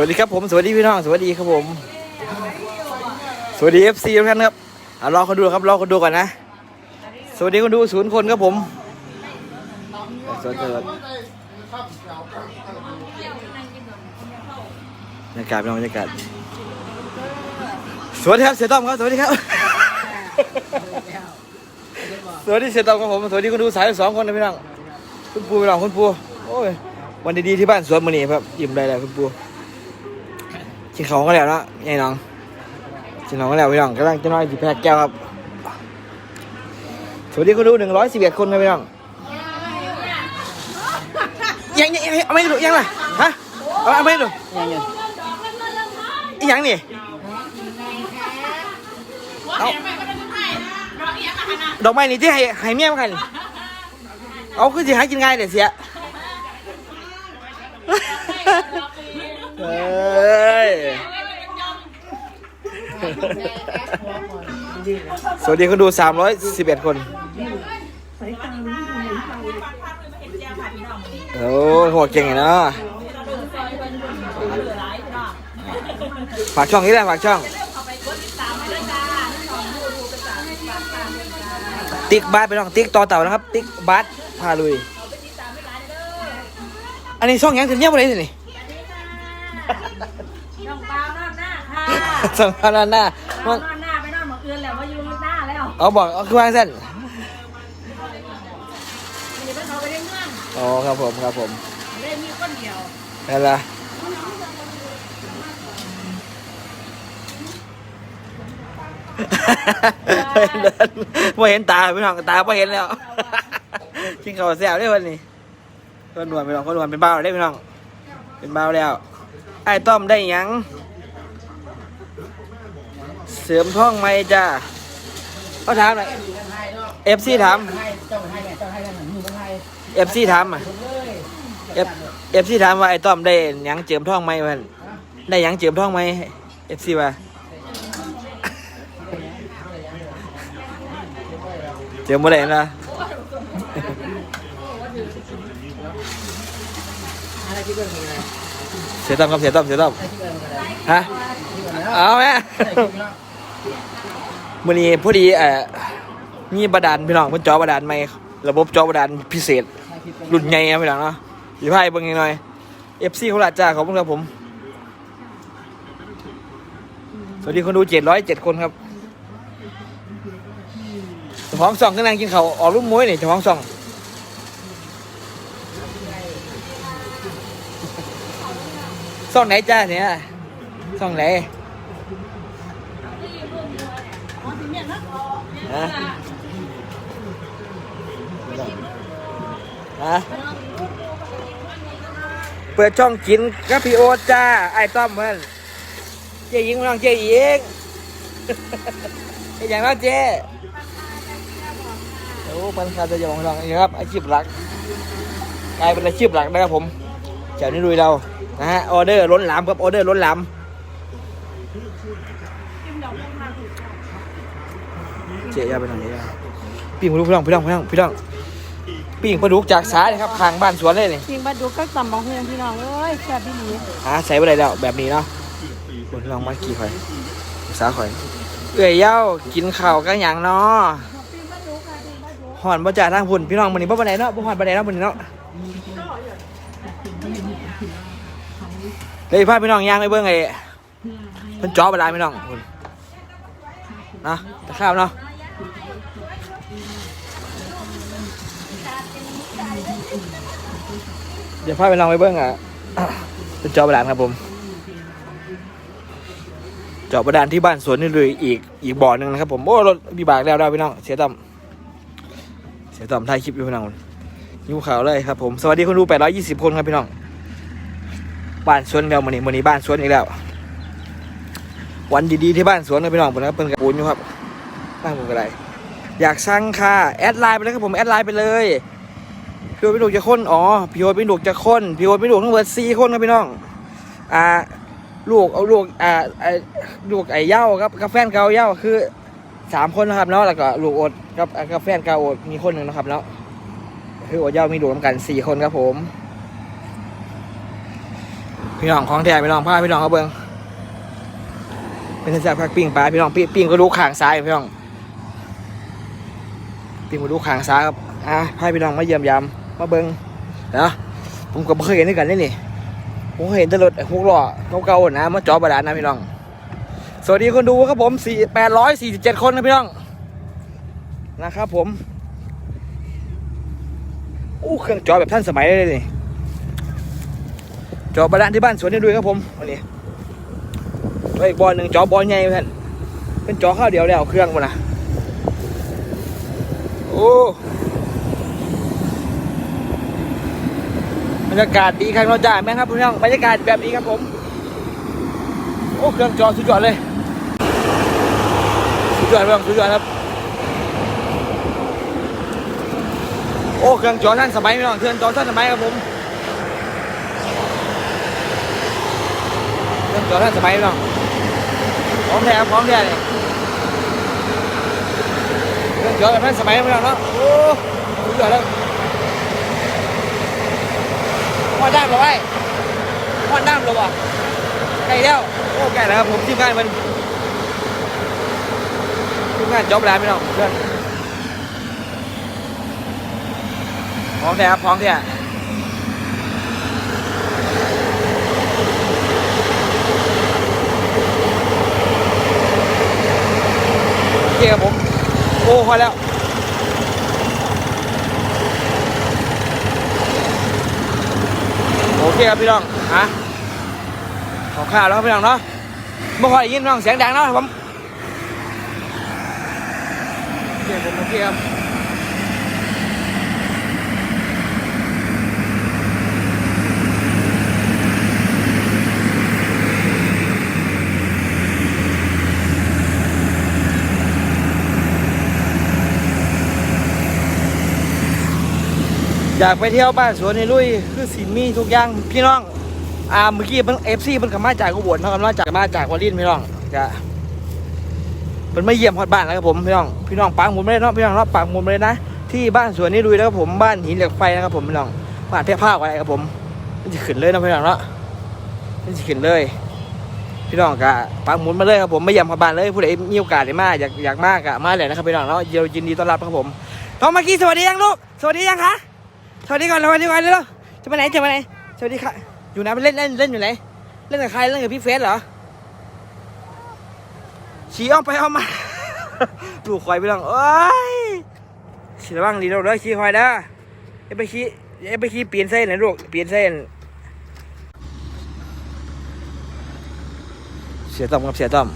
วัสดีครับผมสวัสดีพี่น้องสวัสดีครับผม สวัสดีเอฟซีทุกท่านครับอะรอคนดูครับรอคนดูก่อนนะ สวัสดีคนดูศูนย์คนครับผมสวัสดีครับบรรยากาศพี่น้องบรรยากาศสวัสดีครับเสียต้อมครับสวัสดีครับ สวัสดีเสียต้อมครับผมสวัสดีคนดูสายสองคนนะพี่น้องคุณปูพี่น้องคุณปูโอ้ยวันดีๆที่บ้านสวนมือนี่ครับยิ้มได้เลยคุณปู กินของก็แล้วนะยายน้องกินของก็แล้วพี่น้องกำลังจะน้อยจีแพกแก้วครับ สวัสดีคุณดูหนึ่งร้อยสิบเอ็ดคนครับพี่น้องยังยังยังเอาไม่ดูยังล่ะฮะเอาเอาไม่ดูอีหยังนี่เอาดอกไม้นี่ที่ให้ให้เมียมากันเอาคือสิหากินง่ายเดี๋ยวเสียเฮ้ย สวัสดีคนดู 311 คน โอ้หัวเก่งไงเนาะฝากช่องนี้ได้ฝากช่อง ติ๊กบาสไปน้องติ๊กต่อเต่านะครับ ติ๊กบาสพาลุย อันนี้ช่องยังถึงเยี่ยมเลยสินี่องเปล่านอนหน้าค่ะ สำคัญหน้าเปล่านอนหน้าไปนอนหมดคืนแล้วว่าอยู่หน้าแล้วเอาบอกเอาคือวางเส้นไม่ได้ไปเขาไปได้เงื่อนอ๋อครับผมครับผมไม่ได้มีคนเดียวนั่นละเดินไม่เห็นตาพี่น้องตาไม่เห็นแล้วกินข้าวแซ่บได้วันนี้คนหนวดพี่น้องคนหนวดเป็นบ้าวได้พี่น้อง เป็นบ้าวแล้วไอ้ต้อมได้หยัง เสริมท้องไหมจ้าเขาถามหน่อยเอฟซีถามเอฟซีถามอะเอฟเอฟซีถามว่าไอ้ต้อมได้หยังเจิมท้องไหมเพื่อนได้หยังเจิมท้องไหมเอฟซีว่าเจิมบ่ได้นะเสียต้อมครับเสียต้อมเสียต้อมฮะเอาไหม มื่อนี้พอดีเอ่อมีบาดาลพี่น้องเพิ่นจอบาดาลใหม่ระบบจอบาดาลพิเศษ รุ่นใหญ่นะพี่น้องเนาะสีไพ่เบิ่งหน่อยเอฟซีโคราชจ้าขอบคุณครับผม สวัสดีคนดูเจ็ดร้อยเจ็ดคนครับเจ้าของส่องก็นั่งกินเขาออกรูปมวยเนี่เจ้าของส่องส่องไหนจ้าเนี่ยส่องไหน ฮะฮะเปิดช่องกินกับพี่โอจ้า ไอ้ต้อมเพื่อนเจ๊ยิงมาน้องเจ๊ยิงไอ้อย่างนั้นเจ๊โอ้ปันคาจะยองน้องนี่ครับอาชีพหลักกลายเป็นอาชีพหลักนะครับผมเจ้านี่ลุยเรานะฮะออเดอร์ล้นหลามครับออเดอร์ล้นหลาม เจ๊ยาไปทางนี้นะปีงปลาดุกพี่น้องพี่น้องพี่น้องพี่น้องปีงปลาดุกจากสาเลยครับข้างบ้านสวนเลยนี่จริงบัดดูก็ตำบองเฮือนพี่น้องเอ้ยแซ่บพี่หลีหาใส่ไปได้แล้วแบบนี้เนาะบนลองมากี่ข่อยสาข่อยเอื่อยเย้ากินข้าวกันอย่างเนาะหอนบ่จ่าทางพุ่นพี่น้องมันนี่บ่ปานไหนเนาะบ่หอนปานไหนเนาะมันนี่เนาะเลยพาพี่น้องย่างไปเบิ่งไอ้เพิ่นจ่อเวลาพี่น้องพุ่นเนาะตะข้าวเนาะ ดี๋ยวพาไปลองไปเบิ้งอะเป็นจอบระดานครับผม จอบระดานที่บ้านสวนนี่เลยอีกอีกบ่อหนึ่งนะครับ ผมโอ้รถบีบากแล้วได้พี่น้องเสียต่ำเสียต่ำถ่ายคลิปอยู่พี่น้องยิ้วขาวเลยครับผมสวัสดีคนดู820 คนครับพี่น้องบ้านสวนเราวันนี้วันนี้บ้านสวนอีกแล้ว วันดีๆที่บ้านสวนนะพี่น้องผมนะเป็นกระปูนอยู่ครับตั้งผมกระไรอยากสั่งค่ะแอดไลน์ไปเลยครับผมแอดไลน์ไปเลย พี่โอ๊ตพี่ดุกจะค้นอ๋อพี่โอ๊ตพี่ดุกจะค้นพี่โอ๊ตพี่ดุกทั้งหมดสี่คนครับพี่น้อง อ่าลูกเอาลูกอ่าไอ้ลูกไอ้เย้าครับกับแฟนเก่าเย้าคือสามคนนะครับเนาะแล้วก็ลูกอ๊ตกับกับแฟนเก่าอ๊ตมีคนหนึ่งนะครับเนาะคือโอ๊ตเย้ามีลูกนกันสี่คนครับผม พี่น้องของแท้พี่น้องพาพี่น้องเขาเบิ้งเป็นแซ่บพักปิ้งปลาพี่น้องปิ้งปิ้งก็ดูข้างซ้ายพี่น้องปิ้งก็ดูข้างซ้ายครับ อะพาพี่น้องมาเยี่ยมยามมาเบิ้งนะผมก็บเคยเห็นด้วยกันนี่นี่ผมเคยเห็นต่รถหกล้อเก่าๆนะมาจอบาดาลนะพี่น้อง สวัสดีคนดูครับผมสี่แปดร้อยสี่สิบเจ็ดคนนะพี่น้องนะครับผมอู้เครื่องจอแบบท่านสมัยเลยนี่จอบาดาลที่บ้านสวนนี่ด้วยครับผมวันนี้ตัวอีกบอลหนึ่งจอบอลใหญ่เพื่อนเป็นจอข้าวเดียวแล้วเครื่องมันนะโอ้ รรยากาศดีครับเราจ่าแม่งครับพี่น้องบรรยากาศแบบนี้ครับผม โอ้เครื่องจอสุดยอดเลย สุดยอดพี่องสุดยอดครับ โอ้เครื่องจอท่านสมัยพี่น้องเครื่องจอท่านสมัยครับผมเคริ่มตัวท่านสมัยน้องพร้อมแท้พร้อมแท้เลยเคริ่มตัวแบบท่านสมัยพี่น้องเนาะโอ้สุดยอดแล้ว พอดด้ามเรอไอ้พอด้ามเรอวะใกล้แล้วโอ้ใกล้แล้วครับผมทีมงานมันทีมงานจบแล้วพี่น้องเพื่อนพร้อมแท้ครับพร้อมแท้โอเคครับผม โอ้พอแล้ว โอ เคครับพี่น้องฮะขอข้าวแล้วครับพี่น้องเนาะไม่ค่อยได้ยินน้องเสียงดังเนาะผมโอเคผมโอเคครับ อยากไปเที่ยวบ้านสวนในลุยคือสิมีทุกอย่างพี่น้องอ่าเมื่อกี้เพิ่นเอฟซีเพิ่นกลับมาจากอุบลเนาะครับเนาจากมาจากวารินพี่น้องจะเพิ่นมาเยี่ยมฮอดบ้านแล้วครับผมพี่น้องพี่น้องปังมุนไม่ได้เนาะพี่น้องเนาะปังมุนเลยนะที่บ้านสวนนี่ลุยนะครับผมบ้านหินเหล็กไฟนะครับผมพี่น้องบ้านเทพภาคอะไรครับผมมันจะขึ้นเลยนะพี่น้องเนาะมันจะขึ้นเลย พี่น้องกะปังมุนมาเลยครับผมไมาเยี่ยมฮอดบ้านเลยผู้ใดมีโอกาสได้มาอยากอยากมากอะมาเลยนะครับพี่น้องเนาะยินดีต้อนรับครับผมน้องเมื่อกี้สวัสดียังลูกสวัสดียังคะ สวัสดีก่อนสวัสดีก่อนเร็วๆจะไปไหนจะไปไหนสวัสดีค่ะ อยู่ไหนไปเล่นเล่นเล่นอยู่ไหนเล่นกับใครเล่นกับพี่เฟสเหรอขี่อ้อมไปอ้อมมาดูกควายไปลองเอ้ยขี่ระวังดีเราเด้อขี่ควายเด้ออย่าไปขี่อย่าไปขี่เปลี่ยนเส้นนะลูกเปลี่ยนเส้นเสียต่อมกับเสียต่อม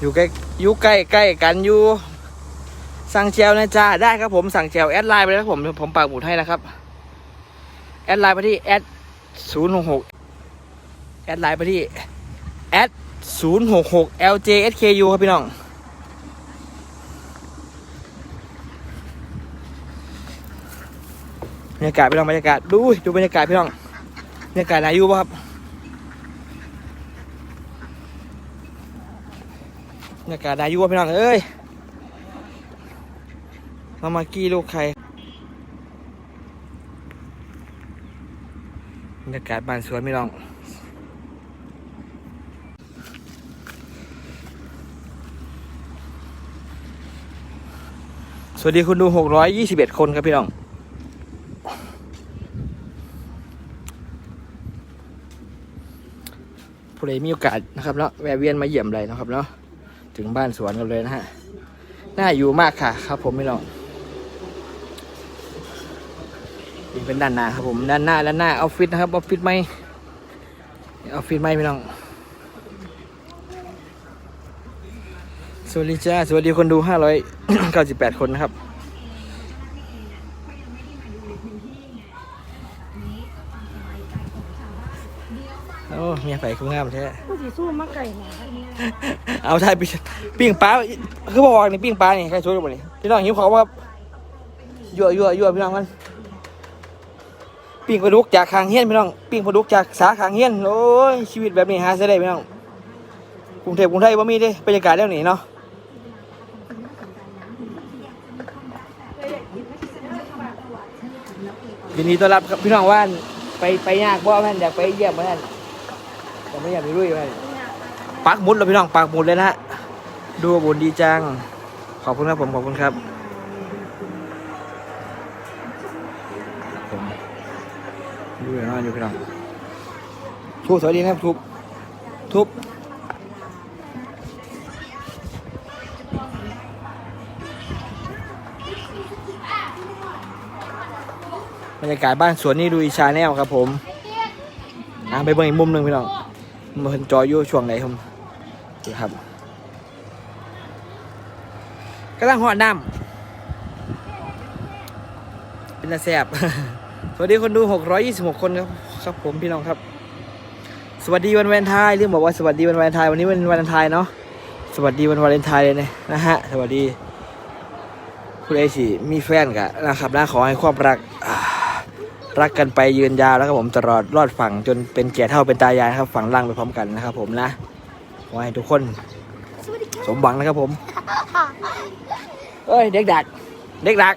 อยู่ใกล้อยู่ใกล้ใกล้กันอยู่ สั่งแจวนะจ้าได้ครับผมสั่งแจวแอดไลน์ไปแล้วครับผมผมปากหมุดให้นะครับ แอดไลน์ไปที่แอดศูนย์หกหกแอดไลน์ไปที่แอดศูนย์หกหก LJSKU ครับพี่น้อง บรรยากาศพี่น้องบรรยากาศดูดูบรรยากาศพี่น้องบรรยากาศนายูป่ะครับบรรยากาศนายูป่ะพี่น้องเอ้ย มามากี้ลูกใครบรรยากาศบ้านสวนพี่น้องสวัสดีคุณดู 621 คนครับพี่น้อง ผู้ใดมีโอกาสนะครับเนาะแวะเวียนมาเยี่ยมเลยนะครับเนาะ ถึงบ้านสวนกันเลยนะฮะ น่าอยู่มากค่ะ ครับผมพี่น้อง นี่เป็นด้านหน้าครับผมด้านหน้าด้านหน้าออฟฟิศนะครับออฟฟิศไม่ออฟฟิศไม่พี่น้องสวัสดีจ้าสวัสดีคนดู 598 คนนะครับ โอ้เมียไฟคุ้งงามแท้ผู้สีสู้มาไก่หนาเอาไทยไปปิ้งปลาคือบอกว่านี่ปิ้งปลานี่ใครช่วยกันบ่นี่พี่น้องหิวเขาวบ่ครับยั่วยั่วยั่วพี่น้องมัน ปิ้งปลาดุกจากคางเฮียนพี่น้องปิ้งปลาดุกจากสาคางเฮียนโอ้ยชีวิตแบบนี้หาใช้ได้พี่น้องกรุงเทพกรุงไทยบ่ามีเด้บรรยากาศแล้วนี่เนาะยินดีต้อนรับครับพี่น้องว่านไปไปยากบ่แม่นอยากไปเยี่ยมแม่นแต่ไม่อยากไปลุยแม่นปักหมุดเราพี่น้องปักหมุดเลยนะฮะดูบุญดีจังขอบคุณครับผมขอบคุณครับ อย่างนั้นอยู่พี่น้องทุบสวัสดีครับทุบทุบบรรยากาศบ้านสวนนี่ดูอีชาแนลครับผมนะไปเบิ่งอีกมุมหนึ่งพี่น้องมันเห็นจออยู่ช่วงไหนครับนี่ครับกำลังหอดน้ำเป็นตาแสบ สวัสดีคนดู 626 คนครับครับผมพี่น้องครับ สวัสดีวันวาเลนไทน์เรื่องบอกว่าสวัสดีวันวาเลนไทน์วันนี้วันวาเลนไทน์เนาะสวัสดีวันวาเลนไทน์เลยนะนะฮะสวัสดีคุณเอชีมีแฟนกันนะครับนะขอให้ความรักอ่ารักกันไปยืนยาวแล้วครับผมตลอดรอดฝั่งจนเป็นแก่เท่าเป็นตายายนะครับฝั่งล่างไปพร้อมกันนะครับ ผมนะขอให้ทุกคน สมหวังนะครับผมเอ้ยเด็กดักเด็กดัก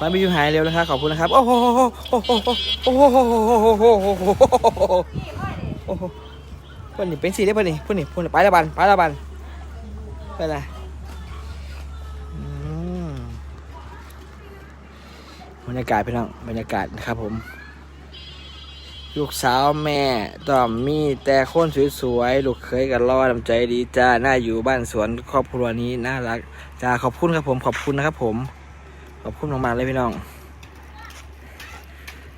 มันไม่ยู่หายเร็วนะครับขอบคุณนะครับ โอ้โหโอ้โหโอ้โหโอ้โหโอ้โหโอ้โหโอ้โหเพื่อนนี่เป็นสีได้ป่ะนี่พื่อนนี่พื่อนไปละบันไปละบันเป็นไรอืมบรรยากาศพี่น้องบรรยากาศนะครับผม ลูกสาวแม่ต่อมมีแต่คนสวยๆลูกเคยกันรอดำใจดีจ้าน่าอยู่บ้านสวนครอบครัวนี้น่ารักจ้าขอบคุณครับผมขอบคุณนะครับผม ขอบคุณมากๆเลยพี่น้อง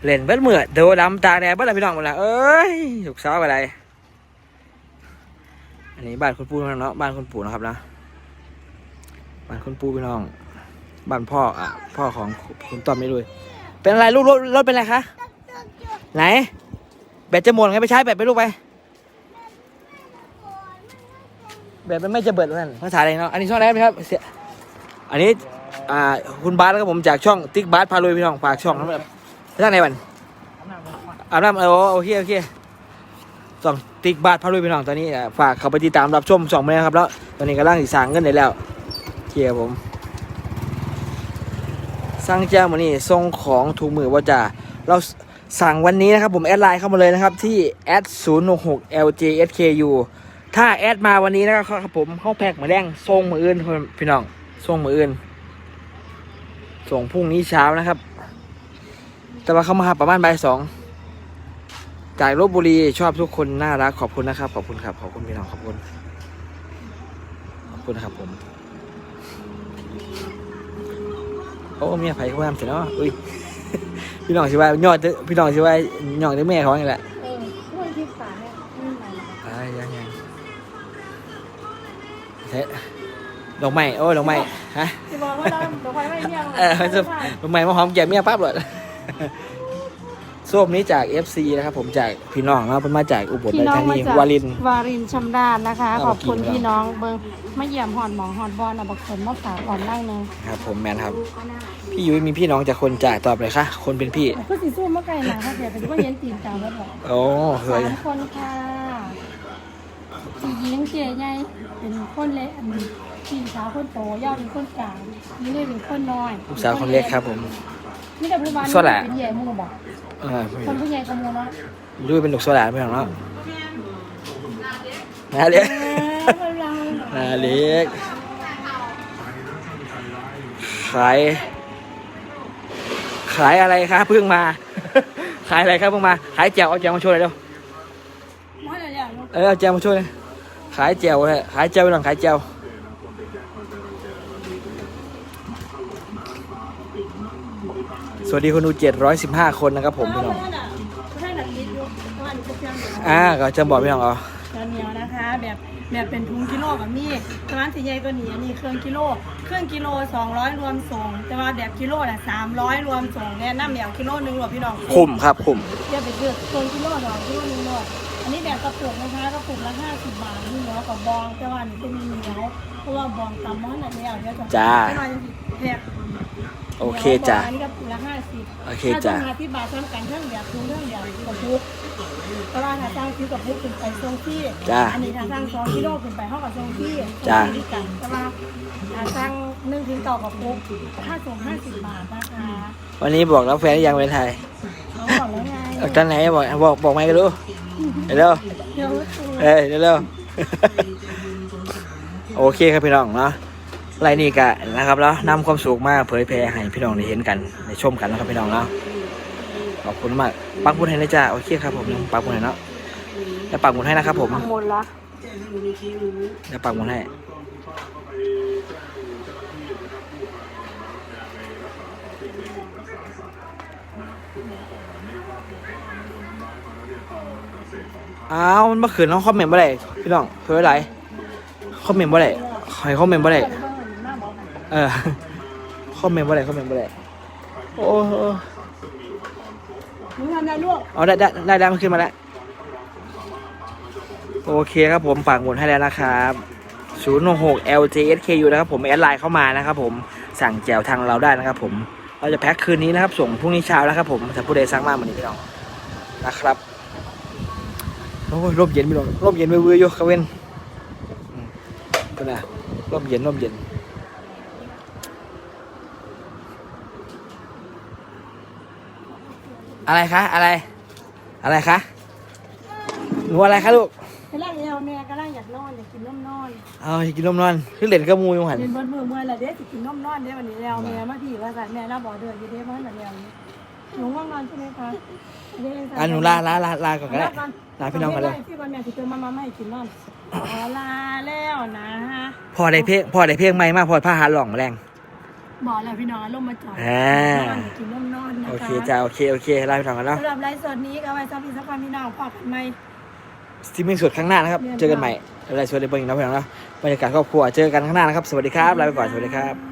เล่นเบิดเมื่อโดดำตาแดดเบิดอะไรพี่น้องหมดละเอ้ยถูกสาอะไร อันนี้บ้านคุณปู่เนาะบ้านคุณปู่นะครับนะบ้านคุณปู่พี่น้องบ้านพ่ออะพ่อของคุณต้อมไม่รู้เป็นอะไรลูกรถรถเป็นอะไรคะไหน แบตจะหมดไงไปใช้แบตไปลูกไปแบตมันไม่จะเบิดนั่นภาษาอะไรเนาะอันนี้ช่องอะไรครับอันนี้ อ่าคุณบาสนะครับผมจากช่องติ๊กบาสพาลุยพี่น้องฝากช่องนะครับท่านไหนวันอาบน้ำเออโอเคโอเคช่องติ๊กบาสพาลุยพี่น้องตอนนี้ฝากเขาไปติดตามรับชมช่องมาเลยนะครับแล้วตอนนี้กำลังสิสั่งเงินได้แล้วเคครับผมสั่งแจ้งมานี่ส่งของถูกมือว่าจะเราสั่งวันนี้นะครับผมแอดไลน์เข้ามาเลยนะครับที่แอด0 6 6 ljsku ถ้าแอดมาวันนี้นะครับผมเข้าแพ็กมาแดงส่งมืออื่นพี่น้องส่งมืออื่น ส่งพรุ่งนี้เช้านะครับ แต่ว่าเขามาหาประมาณบ่ายสองจากลบบุรีชอบทุกคนน่ารักขอบคุณนะครับ ขอบคุณครับขอบคุณพี่น้องขอบคุณขอบคุณนะครับผมโอ้เมียไผ่เขาทำเสร็จแล้วอุ้ยพี่น้องชิว่ายอดพี่น้องชิว่ายอดเด้แม่เขาอย่างแหละเออช่วยคิดฝาเนี่ยไม่ไหวอ่ายังยังเฮ้ ดอกไม้โอ้ยดอกไม้ฮะจะบอกว่าเราเดี๋ยวไฟไม่เนี่ยเออจะทำไมมาหอมแก้มเมียปั๊บเลยส้มนี้จาก FC นะครับผมจากพี่น้องเราเป็นมาจากอุบลพี่ราชน้องธามานีจากวาริน วารินชำราญนะคะ เอาขมาอบคุณกินพี่น้องเบิ้งมาเยี่ยมหอนหมองหอนบอลนะบักคนมาฝากก่อนนั่งหนึงครับผมแมนครับ พี่ยุ้ยมีพี่น้องจากคนจ่ายตอบเลยค่ะ คนเป็นพี่ก็สีสู้มาไกลนะถ้าเกิดเป็นว่าเย็นตีนจาแล้วบอกโอ้สวยสามคนค่ะพี่หญิงเจ๊ใหญ่ เป็นคนเล็กอันนี้พี่สาวคนโตย่าเป็นคนกลางนี่เลยเป็นคนน้อยลูกสาวคนเล็กครับผมนี่แต่ผู้บ้านสวัสดีเป็นใหญ่หมูบอกเออคนผู้ใหญ่กมูเนาะยุ้ยเป็นลูกโซดาพี่น้องเนาะนาเล็กนาเล็กขายขายอะไรครับเพิ่งมา ขายอะไรครับเพิ่งมา ขายแจวเอาแจวมาช่วยหน่อยเร็วไม่เลยอย่างเออเอาแจวมาช่วยหน่อย ขายแจวเลยขายแจวไปหน่อยขายแจวสวัสดีคนดู715คนนะครับผมพี่น้องไม่ใช่หนักนิดอยู่ประมาณนี้ก็เพียงเดียวอ่าก็จะบอกพี่น้องเอาข้าวเหนียวนะคะแบบแบบเป็นถุงกิโลกับนี่ประมาณสี่ใหญ่กว่านี้อันนี้เครื่องกิโล เครื่องกิโล 200 รวมส่ง แต่ว่าแบบกิโลน่ะ300 รวมส่งแนะนำอย่างกิโลหนึงหรอพี่น้องคุ้มครับคุ้มเทียบไปเกือบเครื่องกิโลหรอกิโลหนึงหรอ อันนี้แบบกระปุกนะคะกระปุกละ50บาทนี่เหนียวกับบองแต่ว่าอันนี่เป็นเหนียวเพราะว่าบองตำมันอันนี้เอาเดี๋ยวจะจ้า ไม่ว่าจะแพกโอเคจ้ะ อันนี้กระปุกละห้าสิบโอเคจ้ะ ถ้าจะมาที่บาททำกันเท่งแบบทุงเท่งแบบกับพุกเพราะว่าถ้าจ้างซื้อกับพุกขึ้นไปทรงที่จ้ะอันนี้ถ้าจ้างสองกิโลขึ้นไปเท่ากับทรงที่จ้ะทรงที่กันแต่ว่าถ้าจ้างหนึ่งถึงต่อกับพุกถ้าส่งห้าสิบบาทนะคะวันนี้บอกแล้วแฟนหรือยังเป็นไทยเขาบอกแล้วไง เอาจานไหนบอกบอกบอกไม่กันดู เดี๋ยวเร็วเดี๋ยวเอ้ยเดี๋ยวเร็วโอเคครับพี่น้องเนาะไรนี่กะนะครับแล้วนำความสุขมาเผยแพร่ให้พี่น้องได้เห็นกันได้ชมกันนะครับพี่น้องเนาะขอบคุณมากปักหมุดให้นะจ้าโอเคครับผมปักหมุดให้เนาะแล้วปักหมุดให้นะครับผมหมดละเดี๋ยวปักหมุดให้ อ้าวมันมาขืนน้องคอมเมนต์บ่ได้พี่น้องเพื่ออะไรคอมเมนต์บ่ได้ให้คอมเมนต์บ่ได้เออคอมเมนต์บ่ได้คอมเมนต์บ่ได้โอ้โหหนูทำได้ลูกเอาได้ได้ได้ได้มันขึ้นมาแล้วโอเคครับผมปักหมุดให้แล้วนะครับ066 LJSKU นะครับผมแอดไลน์เข้ามานะครับผมสั่งแจวทางเราได้นะครับผมเราจะแพ็คคืนนี้นะครับส่งพรุ่งนี้เช้าแล้วครับผมถ้าผู้ใดสั่งมาเหมือนนี้พี่น้องนะครับ โอ้ยร่มเย็นพี่น้องร่มเย็นเบื่อๆอยู่ครับเว้นอืมก็นะร่มเย็นร่มเย็นอะไรคะ อะไร อะไรคะหนูอะไรคะลูกกำลังเอวแม่กำลังอยากนอนอยากกินนมนอนเอาอยากกินนมนอนคือเล่นกับหมูอยู่หันเรียนเบิดมือเมื่อไรเด้สิกินนมนอนเด้วันนี้แล้วแม่มาพี่ว่าสัตว์แม่น่าบอกเดือดอยู่เด้เพราะนั่นแล้ว หนูว่างนอนใช่ไหมคะเด้สัตว์อะหนูลาลาลาลาก่อนก็ได้ลาพี่น้องกันเลยที่วันแม่ที่เติมมามาไม่กินนอนอ๋อลาแล้วนะฮะพอได้เพลงพอได้เพลงใหม่มากพอผ้าหาหล่องแรงบอกแล้วพี่น้องลงมาจอดอ่านอนอยากกินนมนอนนะคะโอเคจ้าโอเคโอเคลาพี่น้องกันเนาะสำหรับไลฟ์สดนี้ก็ไว้ซับพี่สักวันพี่น้องพอกันไหมสตรีมมิ่งสดข้างหน้านะครับ เจอกันใหม่อะไรสวัสดีเบิ้งนะพี่น้องเนาะบรรยากาศครอบครัวเจอกันข้างหน้านะครับ สวัสดีครับลาไปก่อนสวัสดีครับ